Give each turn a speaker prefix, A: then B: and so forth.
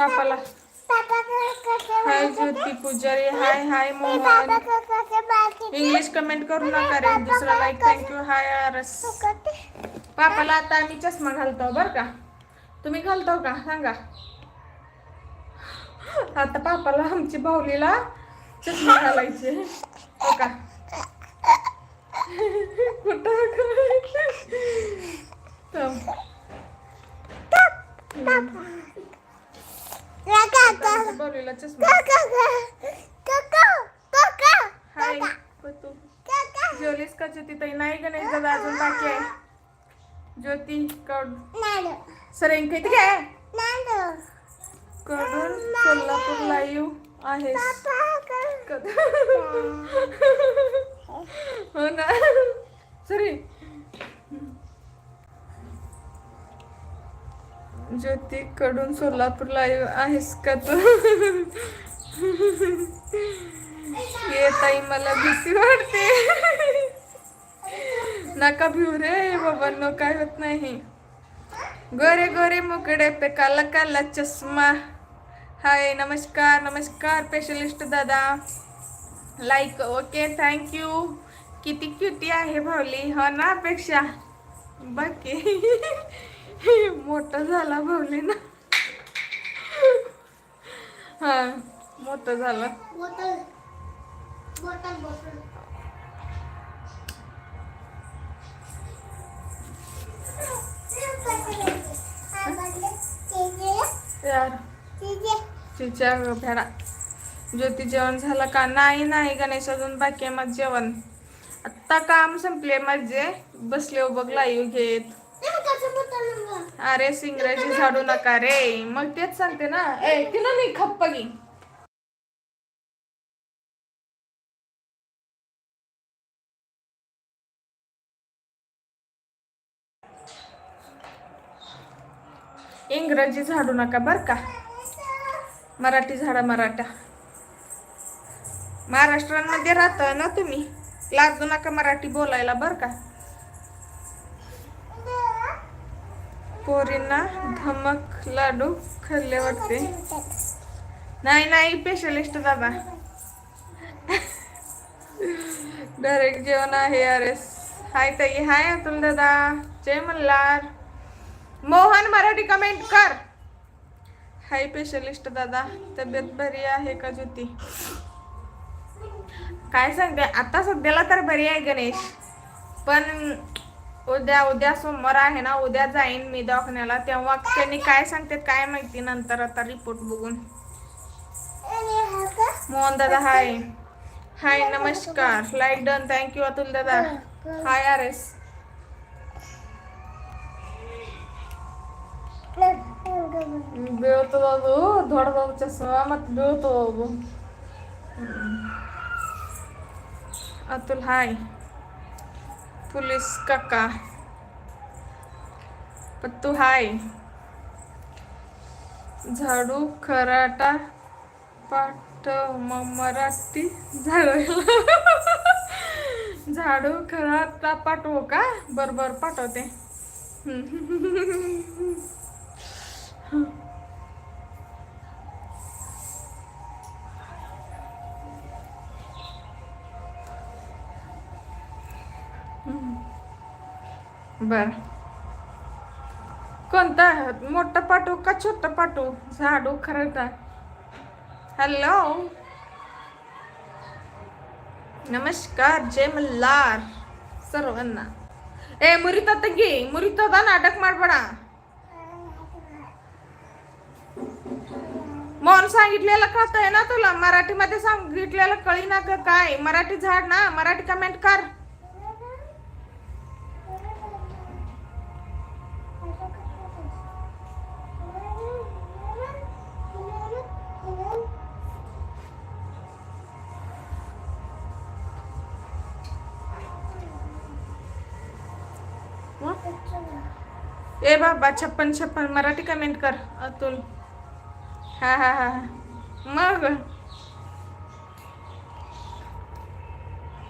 A: पापाला hi Jyoti Pujari hi hi Mohan. English comment करू नका रे दुसरा लाईक थँक्यू हाय आरस पापाला आता आम्ही चष्मा घालतो बर का? तुम्ही घालतो का? सांगा. आता पापाला आमची बाहुलीला चष्मा घालायचे हो का? कुठं आमच्या बाहुलीला चष्मा हाय पतू. जेवलीस का? ज्योती ताई नाही गणेश दादा अजून बाकी आहे. ज्योती कड. सरेंग किती काय कडून लाईव्ह आहेस. कद- हो ना. सरी. ज्योती कडून सोलापूर आहेस का तू? ये ताई मला भीती वाटते. नका भिऊ रे बाबांनो काय होत नाही. गोरे गोरे मुकडे पे काला काला चष्मा. हाय नमस्कार नमस्कार स्पेशलिस्ट दादा. लाईक ओके थँक्यू किती क्युटी आहे भावली. हो ना अपेक्षा? बाकी मोठं झाला भावली ना. हा मोठं झालं. यार तिच्या ज्योती जेवण झालं का? नाही नाही गणेश अजून बाकी आहे माझं जेवण. आत्ता काम संपले माझे. बसले बघ लाईव्ह घेत. अरे सिंगराची झाडू नका रे. मग तेच सांगते ना. ए तिला नाही खप्पा घे. इंग्रजी झाडू नका बर का. मराठी झाडा मराठा. महाराष्ट्रामध्ये राहता ना तुम्ही? लाजू नका मराठी बोलायला बर का. पोरींना धमक लाडू खाल्ले वाटते. नाही नाही स्पेशलिस्ट दादा डायरेक्ट जेवण आहे अरे हाय ताई हाय अतुल दादा. जय मल्हार. मोहन मराठी कमेंट कर. हाय स्पेशलिस्ट दादा. तब्येत बरी आहे का ज्योती? काय सांगते आता सध्याला तर बरी आहे गणेश. पण उद्या उद्या सोमवार आहे ना उद्या जाईन मी दवाखान्याला तेव्हा त्यांनी काय सांगते काय माहिती नंतर आता रिपोर्ट बघून मोहन दादा हाय हाय नमस्कार लाईक डन थँक्यू अतुल दादा हाय आर एस ಬೀಳ್ತದದು ದೊಡ್ಡದದು ಚಸ್ಮಾ ಮತ್ತು ಬೀಳ್ತದದು ಅತುಲ್ ಹಾಯ್ पोलीस काका पत्तू हाय झाडू खराटा पाठ मराठी झाडू झाडू खराटा पाठव का? बरोबर पाठवते. बर. कोणता? मोठा पाठवू का छोटा पाठवू? झाडू खरंता हॅलो नमस्कार जय मल्हार सर्वांना. ए मुरिता घे. मुरिता नाटक माडबडा मोहन सांगितलेलं कळतंय ना तुला? मराठीमध्ये सांगितलेलं कळी ना काय? मराठी झाड ना? मराठी कमेंट कर. ए बाबा छप्पन छप्पन. मराठी कमेंट कर. अतुल. हा हा हा. मग?